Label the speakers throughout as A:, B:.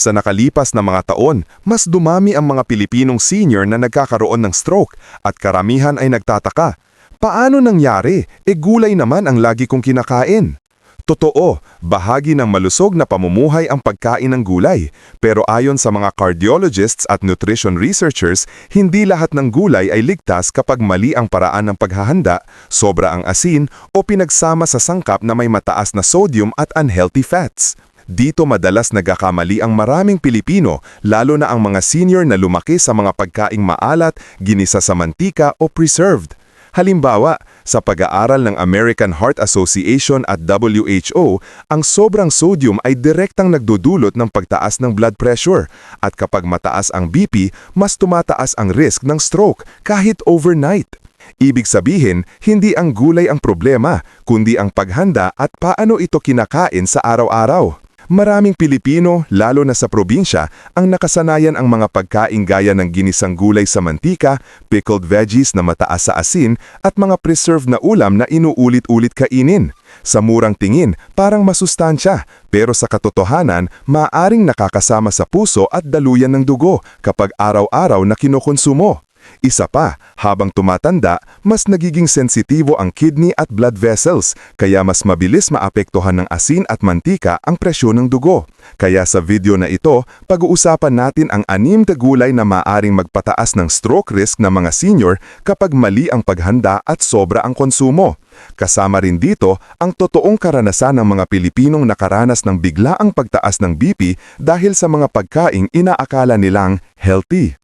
A: Sa nakalipas na mga taon, mas dumami ang mga Pilipinong senior na nagkakaroon ng stroke at karamihan ay nagtataka. Paano nangyari? E gulay naman ang lagi kong kinakain. Totoo, bahagi ng malusog na pamumuhay ang pagkain ng gulay. Pero ayon sa mga cardiologists at nutrition researchers, hindi lahat ng gulay ay ligtas kapag mali ang paraan ng paghahanda, sobra ang asin o pinagsama sa sangkap na may mataas na sodium at unhealthy fats. Dito madalas nagkakamali ang maraming Pilipino, lalo na ang mga senior na lumaki sa mga pagkaing maalat, ginisa sa mantika o preserved. Halimbawa, sa pag-aaral ng American Heart Association at WHO, ang sobrang sodium ay direktang nagdudulot ng pagtaas ng blood pressure at kapag mataas ang BP, mas tumataas ang risk ng stroke kahit overnight. Ibig sabihin, hindi ang gulay ang problema, kundi ang paghanda at paano ito kinakain sa araw-araw. Maraming Pilipino, lalo na sa probinsya, ang nakasanayan ang mga pagkain gaya ng ginisang gulay sa mantika, pickled veggies na mataas sa asin, at mga preserved na ulam na inuulit-ulit kainin. Sa murang tingin, parang masustansya, pero sa katotohanan, maaring nakakasama sa puso at daluyan ng dugo kapag araw-araw na kinukonsumo. Isa pa, habang tumatanda, mas nagiging sensitibo ang kidney at blood vessels, kaya mas mabilis maapektuhan ng asin at mantika ang presyon ng dugo. Kaya sa video na ito, pag-uusapan natin ang anim na gulay na maaring magpataas ng stroke risk ng mga senior kapag mali ang paghanda at sobra ang konsumo. Kasama rin dito ang totoong karanasan ng mga Pilipinong nakaranas ng biglaang pagtaas ng BP dahil sa mga pagkaing inaakala nilang healthy.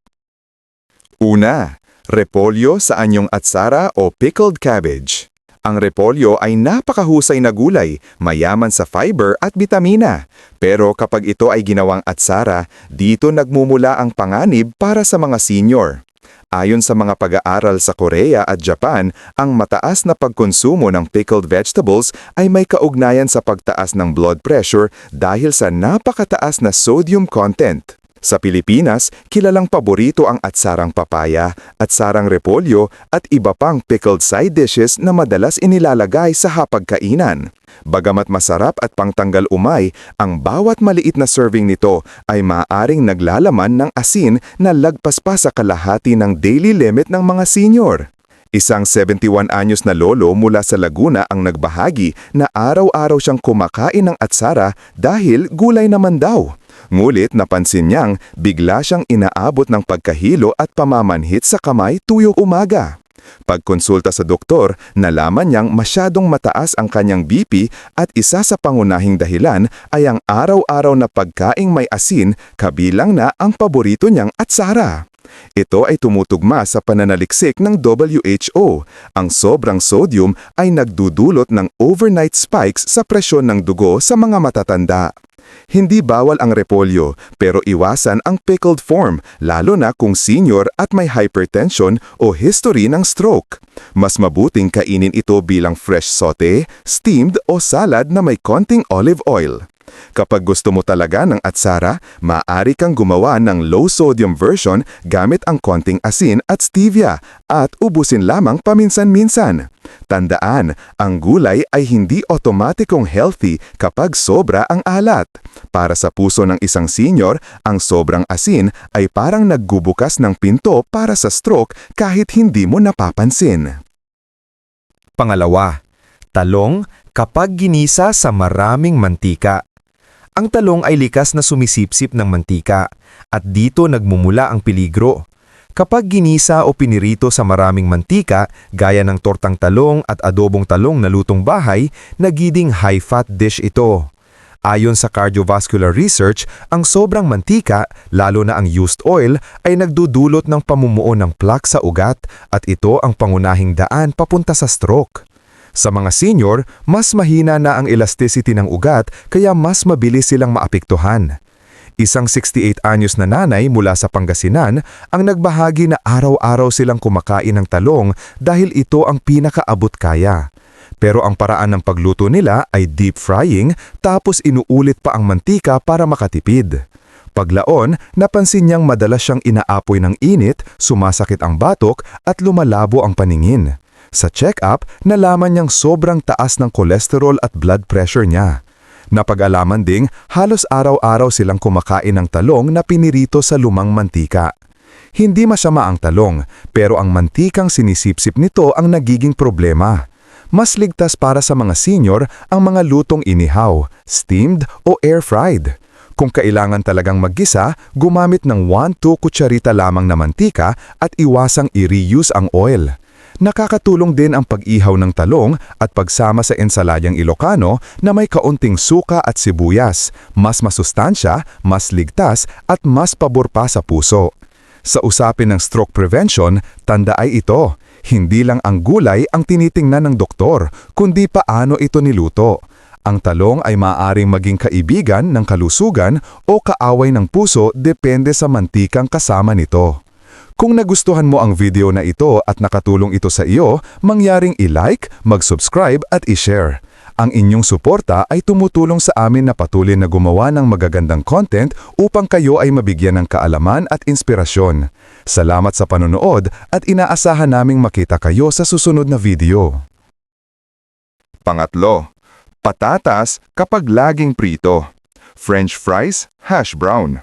A: Una, repolyo sa anyong atsara o pickled cabbage. Ang repolyo ay napakahusay na gulay, mayaman sa fiber at bitamina. Pero kapag ito ay ginawang atsara, dito nagmumula ang panganib para sa mga senior. Ayon sa mga pag-aaral sa Korea at Japan, ang mataas na pagkonsumo ng pickled vegetables ay may kaugnayan sa pagtaas ng blood pressure dahil sa napakataas na sodium content. Sa Pilipinas, kilalang paborito ang atsarang papaya, atsarang repolyo at iba pang pickled side dishes na madalas inilalagay sa hapagkainan. Bagamat masarap at pangtanggal umay, ang bawat maliit na serving nito ay maaaring naglalaman ng asin na lagpas pa sa kalahati ng daily limit ng mga senior. Isang 71 anyos na lolo mula sa Laguna ang nagbahagi na araw-araw siyang kumakain ng atsara dahil gulay naman daw. Ngulit napansin niyang bigla siyang inaabot ng pagkahilo at pamamanhit sa kamay tuyok umaga. Pagkonsulta sa doktor, nalaman niyang masyadong mataas ang kanyang BP at isa sa pangunahing dahilan ay ang araw-araw na pagkaing may asin kabilang na ang paborito niyang atsara. Ito ay tumutugma sa pananaliksik ng WHO. Ang sobrang sodium ay nagdudulot ng overnight spikes sa presyon ng dugo sa mga matatanda. Hindi bawal ang repolyo, pero iwasan ang pickled form, lalo na kung senior at may hypertension o history ng stroke. Mas mabuting kainin ito bilang fresh saute, steamed o salad na may konting olive oil. Kapag gusto mo talaga ng atsara, maaari kang gumawa ng low-sodium version gamit ang konting asin at stevia at ubusin lamang paminsan-minsan. Tandaan, ang gulay ay hindi otomatikong healthy kapag sobra ang alat. Para sa puso ng isang senior, ang sobrang asin ay parang nagbubukas ng pinto para sa stroke kahit hindi mo napapansin.
B: Pangalawa, talong kapag ginisa sa maraming mantika. Ang talong ay likas na sumisipsip ng mantika at dito nagmumula ang peligro. Kapag ginisa o pinirito sa maraming mantika, gaya ng tortang talong at adobong talong na lutong bahay, nagiging high-fat dish ito. Ayon sa cardiovascular research, ang sobrang mantika, lalo na ang used oil, ay nagdudulot ng pamumuo ng plaque sa ugat at ito ang pangunahing daan papunta sa stroke. Sa mga senior, mas mahina na ang elasticity ng ugat kaya mas mabilis silang maapektuhan. Isang 68 anyos na nanay mula sa Pangasinan ang nagbahagi na araw-araw silang kumakain ng talong dahil ito ang pinakaabot kaya. Pero ang paraan ng pagluto nila ay deep frying tapos inuulit pa ang mantika para makatipid. Paglaon, napansin niyang madalas siyang inaapoy ng init, sumasakit ang batok at lumalabo ang paningin. Sa check-up, nalaman niyang sobrang taas ng kolesterol at blood pressure niya.
A: Napag-alaman ding halos araw-araw silang kumakain ng talong na pinirito sa lumang mantika. Hindi masama ang talong, pero ang mantikang sinisipsip nito ang nagiging problema. Mas ligtas para sa mga senior ang mga lutong inihaw, steamed o air-fried. Kung kailangan talagang maggisa, gumamit ng 1-2 kutsarita lamang na mantika at iwasang i-reuse ang oil. Nakakatulong din ang pag-ihaw ng talong at pagsama sa ensalayang Ilocano na may kaunting suka at sibuyas, mas masustansya, mas ligtas at mas pabor pa sa puso. Sa usapin ng stroke prevention, tanda ay ito, hindi lang ang gulay ang tinitingnan ng doktor, kundi paano ito niluto. Ang talong ay maaaring maging kaibigan ng kalusugan o kaaway ng puso depende sa mantikang kasama nito. Kung nagustuhan mo ang video na ito at nakatulong ito sa iyo, mangyaring i-like, mag-subscribe at i-share. Ang inyong suporta ay tumutulong sa amin na patuloy na gumawa ng magagandang content upang kayo ay mabigyan ng kaalaman at inspirasyon. Salamat sa panonood at inaasahan naming makita kayo sa susunod na video. Pangatlo, patatas kapag laging prito. French fries, hash brown.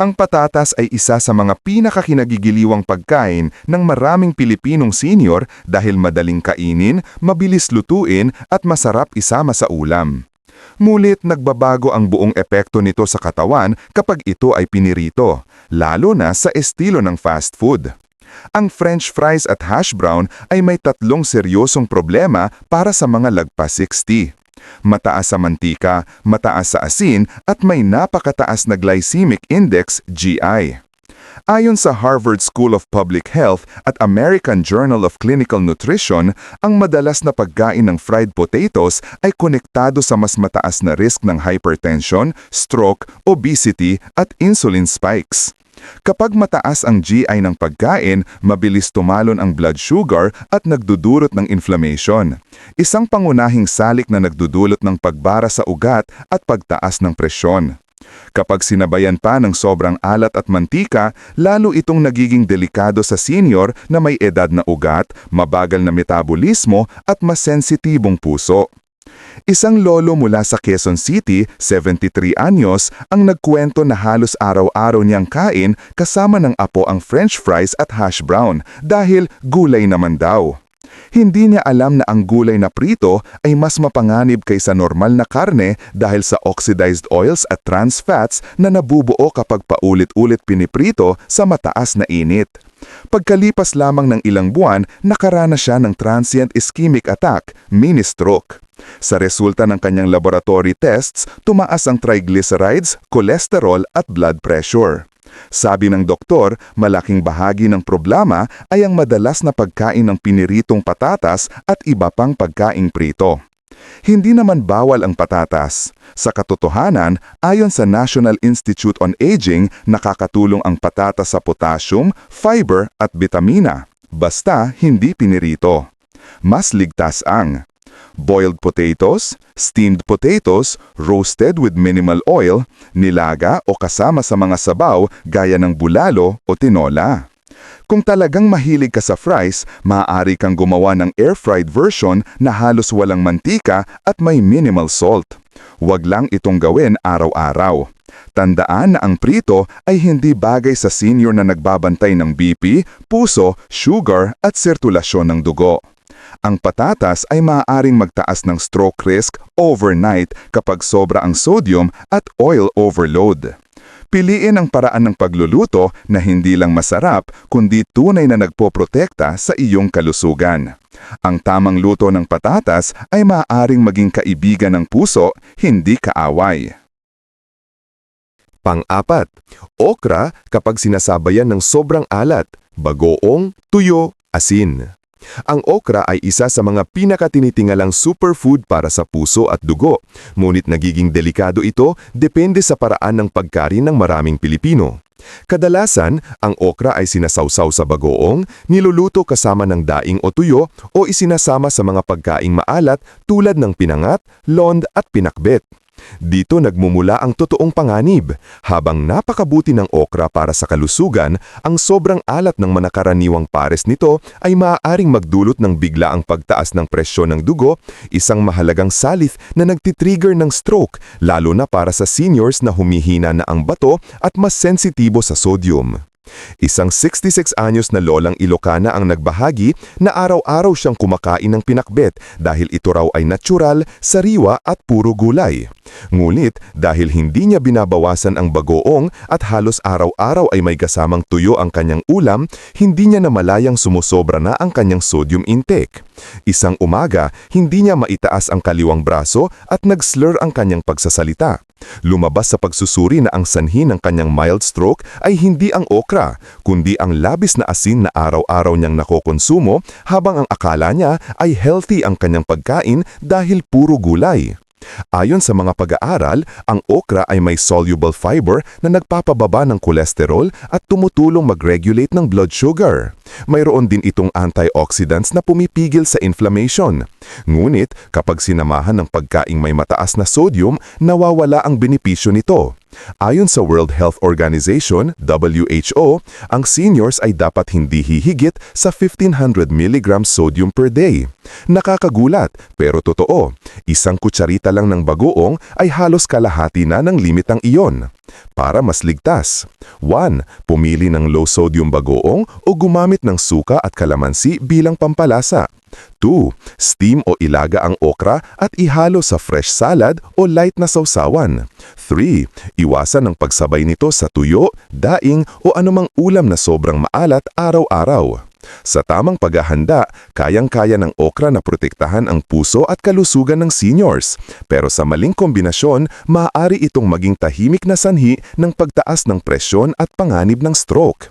A: Ang patatas ay isa sa mga pinakakinagigiliwang pagkain ng maraming Pilipinong senior dahil madaling kainin, mabilis lutuin at masarap isama sa ulam. Mulit nagbabago ang buong epekto nito sa katawan kapag ito ay pinirito, lalo na sa estilo ng fast food. Ang french fries at hash brown ay may tatlong seryosong problema para sa mga lagpas 60 mataas sa mantika, mataas sa asin at may napakataas na glycemic index GI. Ayon sa Harvard School of Public Health at American Journal of Clinical Nutrition, ang madalas na pagkain ng fried potatoes ay konektado sa mas mataas na risk ng hypertension, stroke, obesity at insulin spikes. Kapag mataas ang GI ng pagkain, mabilis tumalon ang blood sugar at nagdudulot ng inflammation. Isang pangunahing salik na nagdudulot ng pagbara sa ugat at pagtaas ng presyon. Kapag sinabayan pa ng sobrang alat at mantika, lalo itong nagiging delikado sa senior na may edad na ugat, mabagal na metabolismo at mas sensitibong puso. Isang lolo mula sa Quezon City, 73 anyos, ang nagkwento na halos araw-araw niyang kain kasama ng apo ang french fries at hash brown dahil gulay naman daw. Hindi niya alam na ang gulay na prito ay mas mapanganib kaysa normal na karne dahil sa oxidized oils at trans fats na nabubuo kapag paulit-ulit piniprito sa mataas na init. Pagkalipas lamang ng ilang buwan, nakaranas siya ng transient ischemic attack, mini-stroke. Sa resulta ng kanyang laboratory tests, tumaas ang triglycerides, cholesterol at blood pressure. Sabi ng doktor, malaking bahagi ng problema ay ang madalas na pagkain ng piniritong patatas at iba pang pagkaing prito. Hindi naman bawal ang patatas. Sa katotohanan, ayon sa National Institute on Aging, nakakatulong ang patatas sa potassium, fiber at vitamina. Basta hindi pinirito. Mas ligtas ang boiled potatoes, steamed potatoes, roasted with minimal oil, nilaga o kasama sa mga sabaw gaya ng bulalo o tinola. Kung talagang mahilig ka sa fries, maaari kang gumawa ng air-fried version na halos walang mantika at may minimal salt. Huwag lang itong gawin araw-araw. Tandaan na ang prito ay hindi bagay sa senior na nagbabantay ng BP, puso, sugar at sirkulasyon ng dugo. Ang patatas ay maaaring magtaas ng stroke risk overnight kapag sobra ang sodium at oil overload. Piliin ang paraan ng pagluluto na hindi lang masarap kundi tunay na nagpoprotekta sa iyong kalusugan. Ang tamang luto ng patatas ay maaaring maging kaibigan ng puso, hindi kaaway. Pang-apat, okra kapag sinasabayan ng sobrang alat, bagoong, tuyo, asin. Ang okra ay isa sa mga pinakatinitingalang superfood para sa puso at dugo, ngunit nagiging delikado ito depende sa paraan ng pagkarin ng maraming Pilipino. Kadalasan, ang okra ay sinasawsaw sa bagoong, niluluto kasama ng daing o tuyo o isinasama sa mga pagkaing maalat tulad ng pinangat, lond at pinakbet. Dito nagmumula ang totoong panganib. Habang napakabuti ng okra para sa kalusugan, ang sobrang alat ng manakaraniwang pares nito ay maaaring magdulot ng biglaang pagtaas ng presyon ng dugo, isang mahalagang salith na nagtitrigger ng stroke, lalo na para sa seniors na humihina na ang bato at mas sensitibo sa sodium. Isang 66 anyos na lolang Ilocana ang nagbahagi na araw-araw siyang kumakain ng pinakbet dahil ito raw ay natural, sariwa at puro gulay. Ngunit dahil hindi niya binabawasan ang bagoong at halos araw-araw ay may kasamang tuyo ang kanyang ulam, hindi niya namalayang sumusobra na ang kanyang sodium intake. Isang umaga, hindi niya maitaas ang kaliwang braso at nag-slur ang kanyang pagsasalita. Lumabas sa pagsusuri na ang sanhi ng kanyang mild stroke ay hindi ang okra, kundi ang labis na asin na araw-araw niyang nakokonsumo habang ang akala niya ay healthy ang kanyang pagkain dahil puro gulay. Ayon sa mga pag-aaral, ang okra ay may soluble fiber na nagpapababa ng kolesterol at tumutulong mag-regulate ng blood sugar. Mayroon din itong antioxidants na pumipigil sa inflammation. Ngunit kapag sinamahan ng pagkaing may mataas na sodium, nawawala ang benepisyo nito. Ayon sa World Health Organization, WHO, ang seniors ay dapat hindi hihigit sa 1500 mg sodium per day. Nakakagulat, pero totoo. Isang kutsarita lang ng bagoong ay halos kalahati na ng limitang iyon. Para mas ligtas. 1. Pumili ng low-sodium bagoong o gumamit ng suka at kalamansi bilang pampalasa. 2. Steam o ilaga ang okra at ihalo sa fresh salad o light na sausawan. 3. Iwasan ang pagsabay nito sa tuyo, daing o anumang ulam na sobrang maalat araw-araw. Sa tamang paghahanda, kayang-kaya ng okra na protektahan ang puso at kalusugan ng seniors. Pero sa maling kombinasyon, maaari itong maging tahimik na sanhi ng pagtaas ng presyon at panganib ng stroke.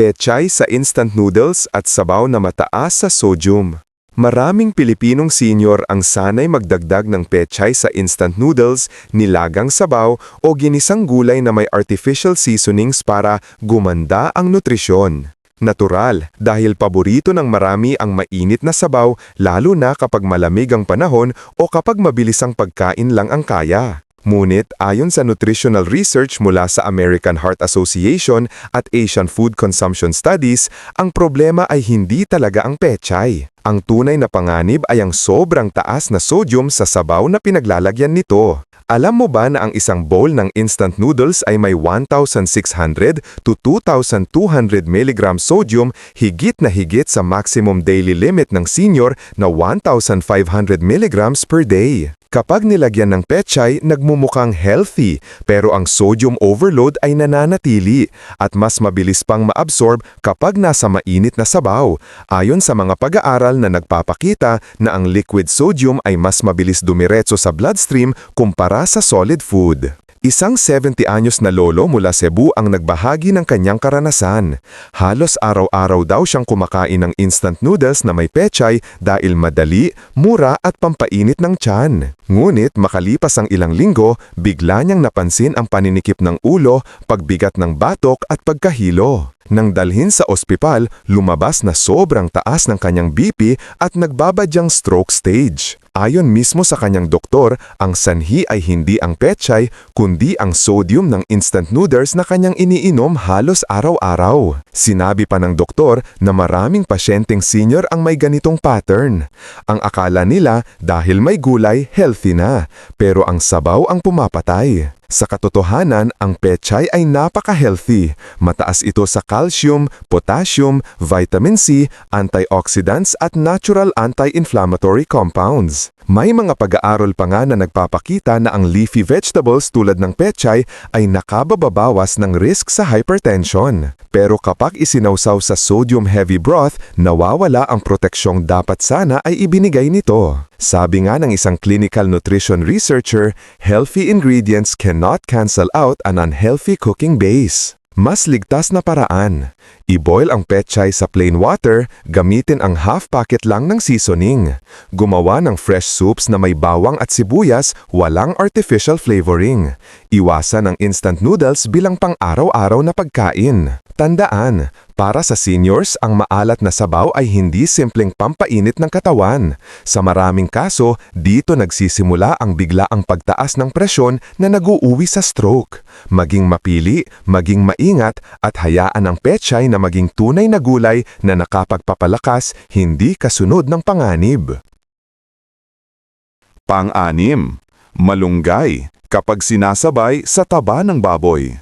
B: pechay sa instant noodles at sabaw na mataas sa sodium. Maraming Pilipinong senior ang sanay magdagdag ng pechay sa instant noodles, nilagang sabaw o ginisang gulay na may artificial seasonings para gumanda ang nutrisyon. Natural, dahil paborito ng marami ang mainit na sabaw lalo na kapag malamig ang panahon o kapag mabilis ang pagkain lang ang kaya. Ngunit ayon sa nutritional research mula sa American Heart Association at Asian Food Consumption Studies, ang problema ay hindi talaga ang pechay. Ang tunay na panganib ay ang sobrang taas na sodium sa sabaw na pinaglalagyan nito. Alam mo ba na ang isang bowl ng instant noodles ay may 1,600 to 2,200 mg sodium higit na higit sa maximum daily limit ng senior na 1,500 mg per day? Kapag nilagyan ng pechay, nagmumukhang healthy pero ang sodium overload ay nananatili at mas mabilis pang maabsorb kapag nasa mainit na sabaw. Ayon sa mga pag-aaral na nagpapakita na ang liquid sodium ay mas mabilis dumiretso sa bloodstream kumpara sa solid food. Isang 70 anyos na lolo mula Cebu ang nagbahagi ng kanyang karanasan. Halos araw-araw daw siyang kumakain ng instant noodles na may pechay dahil madali, mura at pampainit ng tiyan. Ngunit makalipas ang ilang linggo, bigla niyang napansin ang paninikip ng ulo, pagbigat ng batok at pagkahilo. Nang dalhin sa ospital, lumabas na sobrang taas ng kanyang BP at nagbabadyang stroke stage. Ayon mismo sa kanyang doktor, ang sanhi ay hindi ang pechay kundi ang sodium ng instant noodles na kanyang iniinom halos araw-araw. Sinabi pa ng doktor na maraming pasyenteng senior ang may ganitong pattern. Ang akala nila dahil may gulay, healthy na, pero ang sabaw ang pumapatay. Sa katotohanan, ang pechay ay napaka-healthy. Mataas ito sa calcium, potassium, vitamin C, antioxidants at natural anti-inflammatory compounds. May mga pag-aaral pa nga na nagpapakita na ang leafy vegetables tulad ng pechay ay nakabababawas ng risk sa hypertension. Pero kapag isinawsaw sa sodium-heavy broth, nawawala ang proteksyong dapat sana ay ibinigay nito.
A: Sabi nga ng isang clinical nutrition researcher, healthy ingredients cannot cancel out an unhealthy cooking base. Mas ligtas na paraan. I-boil ang petchay sa plain water, gamitin ang half packet lang ng seasoning. Gumawa ng fresh soups na may bawang at sibuyas, walang artificial flavoring. Iwasan ang instant noodles bilang pang-araw-araw na pagkain. Tandaan, para sa seniors, ang maalat na sabaw ay hindi simpleng pampainit ng katawan. Sa maraming kaso, dito nagsisimula ang biglaang pagtaas ng presyon na naguuwi sa stroke. Maging mapili, maging maingat, at hayaan ang petchay na maging tunay na gulay na nakapagpapalakas, hindi kasunod ng panganib. Pang-anim, malunggay kapag sinasabay sa taba ng baboy.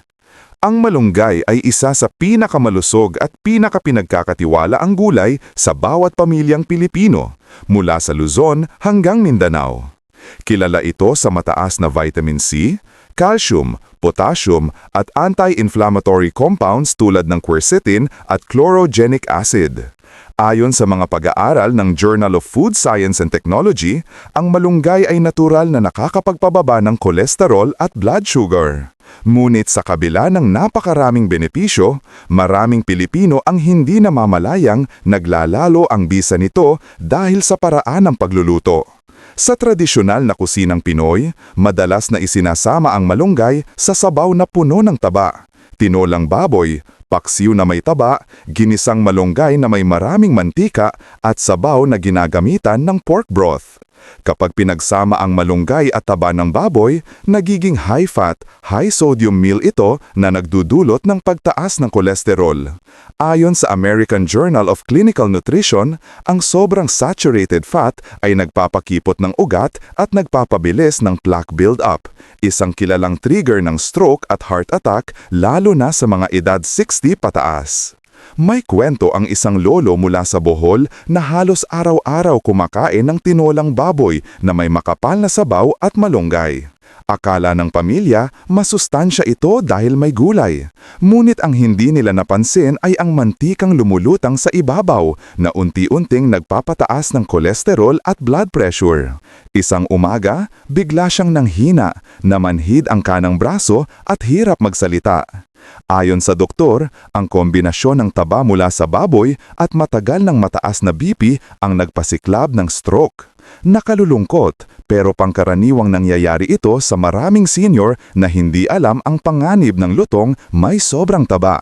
A: Ang malunggay ay isa sa pinakamalusog at pinakapinagkakatiwala ang gulay sa bawat pamilyang Pilipino, mula sa Luzon hanggang Mindanao. Kilala ito sa mataas na vitamin C, calcium, potassium at anti-inflammatory compounds tulad ng quercetin at chlorogenic acid. Ayon sa mga pag-aaral ng Journal of Food Science and Technology, ang malunggay ay natural na nakakapagpababa ng kolesterol at blood sugar. Ngunit sa kabila ng napakaraming benepisyo, maraming Pilipino ang hindi namamalayang naglalalo ang bisa nito dahil sa paraan ng pagluluto. Sa tradisyonal na kusinang Pinoy, madalas na isinasama ang malunggay sa sabaw na puno ng taba. Tinolang baboy, paksiw na may taba, ginisang malunggay na may maraming mantika at sabaw na ginagamitan ng pork broth. Kapag pinagsama ang malunggay at taba ng baboy, nagiging high-fat, high-sodium meal ito na nagdudulot ng pagtaas ng kolesterol. Ayon sa American Journal of Clinical Nutrition, ang sobrang saturated fat ay nagpapakipot ng ugat at nagpapabilis ng plaque build-up, isang kilalang trigger ng stroke at heart attack lalo na sa mga edad 60 pataas. May kwento ang isang lolo mula sa Bohol na halos araw-araw kumakain ng tinolang baboy na may makapal na sabaw at malunggay. Akala ng pamilya, masustansya ito dahil may gulay. Ngunit ang hindi nila napansin ay ang mantikang lumulutang sa ibabaw na unti-unting nagpapataas ng kolesterol at blood pressure. Isang umaga, bigla siyang nanghina, namanhid ang kanang braso at hirap magsalita. Ayon sa doktor, ang kombinasyon ng taba mula sa baboy at matagal ng mataas na BP ang nagpasiklab ng stroke. Nakalulungkot, pero pangkaraniwang nangyayari ito sa maraming senior na hindi alam ang panganib ng lutong may sobrang taba.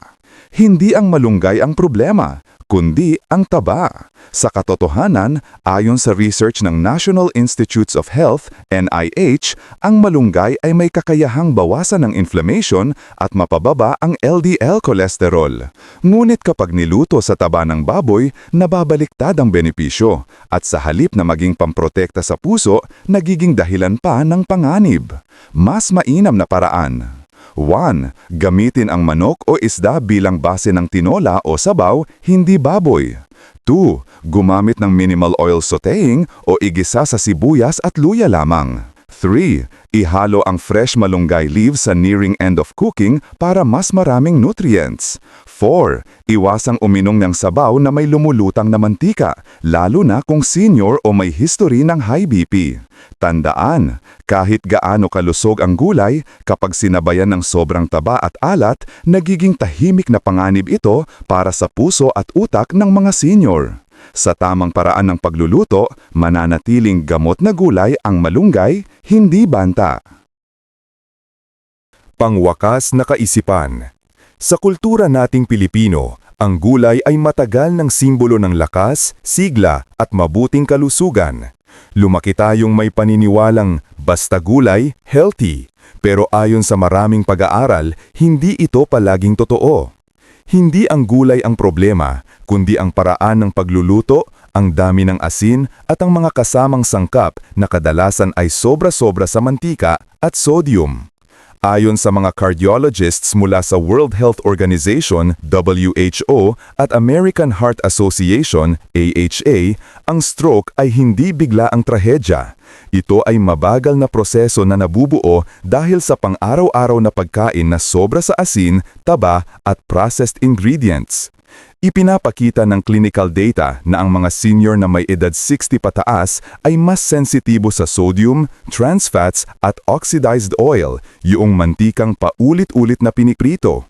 A: Hindi ang malunggay ang problema, kundi ang taba. Sa katotohanan, ayon sa research ng National Institutes of Health, NIH, ang malunggay ay may kakayahang bawasan ng inflammation at mapababa ang LDL cholesterol. Ngunit kapag niluto sa taba ng baboy, nababaliktad ang benepisyo at sa halip na maging pamprotekta sa puso, nagiging dahilan pa ng panganib. Mas mainam na paraan. 1. Gamitin ang manok o isda bilang base ng tinola o sabaw, hindi baboy. 2. Gumamit ng minimal oil sauteing o igisa sa sibuyas at luya lamang. 3. Ihalo ang fresh malunggay leaves sa nearing end of cooking para mas maraming nutrients. 4. Iwasang uminom ng sabaw na may lumulutang na mantika, lalo na kung senior o may history ng high BP. Tandaan, kahit gaano kalusog ang gulay, kapag sinabayan ng sobrang taba at alat, nagiging tahimik na panganib ito para sa puso at utak ng mga senior. Sa tamang paraan ng pagluluto, mananatiling gamot na gulay ang malunggay, hindi banta. Pangwakas na kaisipan Sa kultura nating Pilipino, ang gulay ay matagal ng simbolo ng lakas, sigla at mabuting kalusugan. Lumaki tayong may paniniwalang basta gulay, healthy. Pero ayon sa maraming pag-aaral, hindi ito palaging totoo. Hindi ang gulay ang problema, kundi ang paraan ng pagluluto, ang dami ng asin at ang mga kasamang sangkap na kadalasan ay sobra-sobra sa mantika at sodium. Ayon sa mga cardiologists mula sa World Health Organization WHO at American Heart Association AHA, ang stroke ay hindi bigla ang trahedya. Ito ay mabagal na proseso na nabubuo dahil sa pang-araw-araw na pagkain na sobra sa asin, taba at processed ingredients.
C: Ipinapakita ng clinical data na ang mga senior na may edad 60 pataas ay mas sensitibo sa sodium, trans fats at oxidized oil, yung mantikang paulit-ulit na piniprito.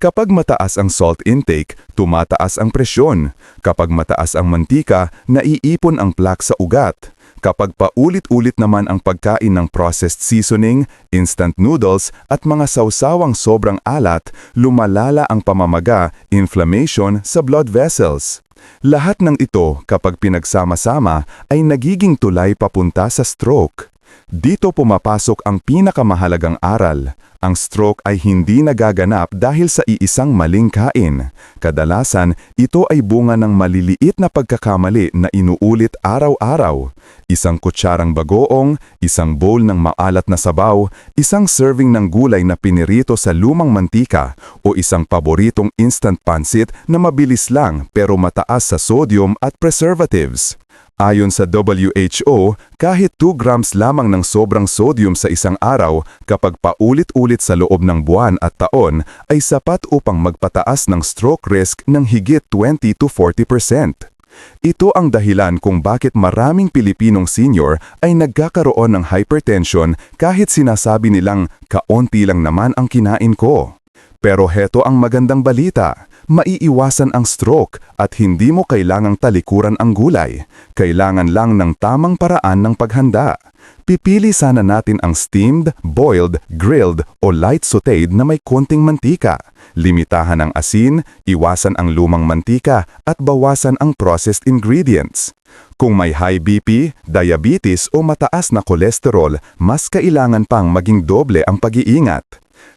C: Kapag mataas ang salt intake, tumataas ang presyon. Kapag mataas ang mantika, naiipon ang plaque sa ugat. Kapag paulit-ulit naman ang pagkain ng processed seasoning, instant noodles at mga sausawang sobrang alat, lumalala ang pamamaga, inflammation sa blood vessels. Lahat ng ito kapag pinagsama-sama ay nagiging tulay papunta sa stroke. Dito pumapasok ang pinakamahalagang aral. Ang stroke ay hindi nagaganap dahil sa iisang maling kain. Kadalasan, ito ay bunga ng maliliit na pagkakamali na inuulit araw-araw. Isang kutsarang bagoong, isang bowl ng maalat na sabaw, isang serving ng gulay na pinirito sa lumang mantika, o isang paboritong instant pancit na mabilis lang pero mataas sa sodium at preservatives. Ayon sa WHO, kahit 2 grams lamang ng sobrang sodium sa isang araw kapag paulit-ulit sa loob ng buwan at taon ay sapat upang magpataas ng stroke risk ng higit 20 to 40%. Ito ang dahilan kung bakit maraming Pilipinong senior ay nagkakaroon ng hypertension kahit sinasabi nilang kaunti lang naman ang kinain ko. Pero heto ang magandang balita. Maiiwasan ang stroke at hindi mo kailangang talikuran ang gulay. Kailangan lang ng tamang paraan ng paghanda. Pipili sana natin ang steamed, boiled, grilled o light sauteed na may konting mantika. Limitahan ang asin, iwasan ang lumang mantika at bawasan ang processed ingredients. Kung may high BP, diabetes o mataas na kolesterol, mas kailangan pang maging doble ang pag-iingat.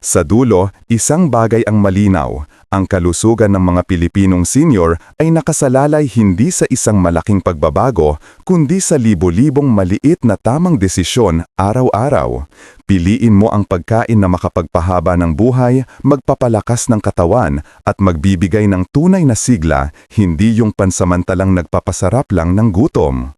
C: Sa dulo, isang bagay ang malinaw. Ang kalusugan ng mga Pilipinong senior ay nakasalalay hindi sa isang malaking pagbabago, kundi sa libo-libong maliit na tamang desisyon araw-araw. Piliin mo ang pagkain na makapagpahaba ng buhay, magpapalakas ng katawan, at magbibigay ng tunay na sigla, hindi yung pansamantalang nagpapasarap lang ng gutom.